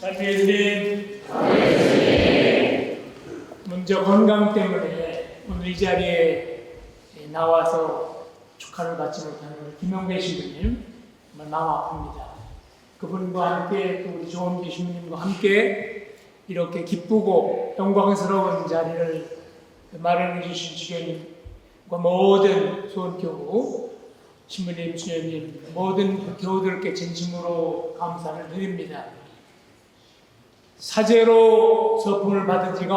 자매님 먼저 건강 때문에 오늘 이 자리에 나와서 축하를 받지 못하는 김영배 신부님 정말 마음 아픕니다. 그분과 함께 또 우리 조원기 신부님과 함께 이렇게 기쁘고 영광스러운 자리를 마련해 주신 주교님과 모든 소원교우 신부님, 주연님 모든 교우들께 진심으로 감사를 드립니다. 사제로 서품을 받은 지가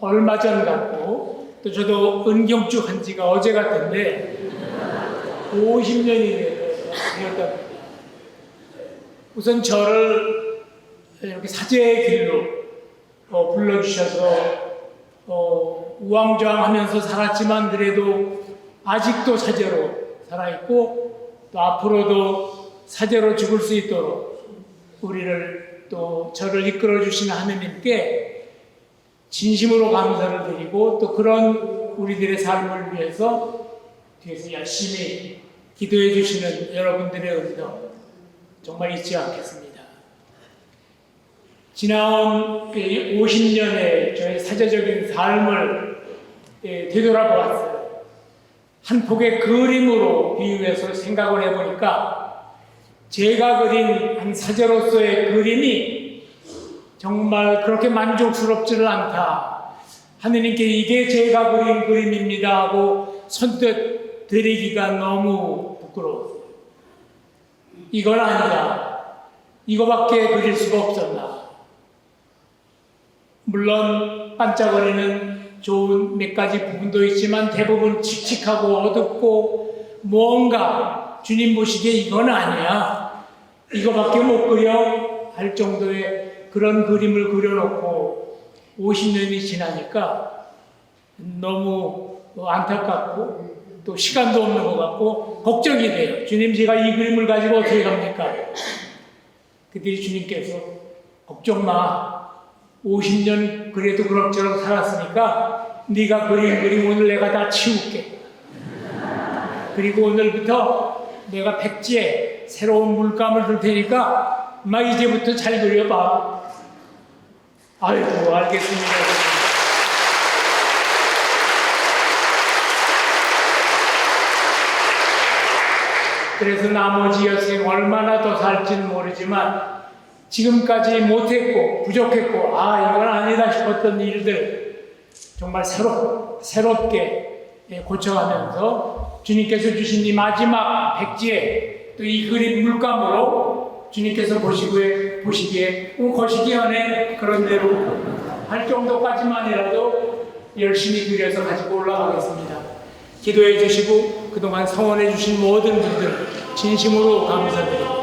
얼마 전 같고 또 저도 은경주 한 지가 어제 같은데 50년이 되었답니다. 우선 저를 이렇게 사제의 길로 어, 불러주셔서 어, 우왕좌왕하면서 살았지만 그래도 아직도 사제로 살아있고 또 앞으로도 사제로 죽을 수 있도록 우리를 또 저를 이끌어 주시는 하느님께 진심으로 감사를 드리고 또 그런 우리들의 삶을 위해서 뒤에서 열심히 기도해 주시는 여러분들의 은도 정말 잊지 않겠습니다. 지나온 50년의 저의 사제적인 삶을 예, 되돌아보았어요. 한 폭의 그림으로 비유해서 생각을 해보니까 제가 그린 한 사제로서의 그림이 정말 그렇게 만족스럽지를 않다. 하느님께 이게 제가 그린 그림입니다 하고 선뜻 드리기가 너무 부끄러웠어요. 이건 아니다. 이거밖에 그릴 수가 없었나. 물론 반짝거리는 좋은 몇 가지 부분도 있지만 대부분 칙칙하고 어둡고 뭔가 주님 보시기에 이건 아니야. 이거밖에 못 그려 할 정도의 그런 그림을 그려놓고 50년이 지나니까 너무 안타깝고 또 시간도 없는 것 같고 걱정이 돼요. 주님 제가 이 그림을 가지고 어떻게 갑니까? 그들이 주님께서 걱정 마. 50년 그래도 그럭저럭 살았으니까 네가 그린 그림 오늘 내가 다 치울게. 그리고 오늘부터 내가 백지에 새로운 물감을 줄 테니까 막 이제부터 잘 그려봐. 아이고 알겠습니다. 그래서 나머지 여생 얼마나 더 살지는 모르지만 지금까지 못했고 부족했고 아 이건 아니다 싶었던 일들 정말 새로 새롭게 예, 고쳐가면서 주님께서 주신 이 마지막 백지에 또 이 그림 물감으로 주님께서 보시기에 보시기에 어, 거시기 전에 그런 대로 할 정도까지만이라도 열심히 그려서 가지고 올라가겠습니다. 기도해 주시고 그동안 성원해 주신 모든 분들 진심으로 감사드립니다.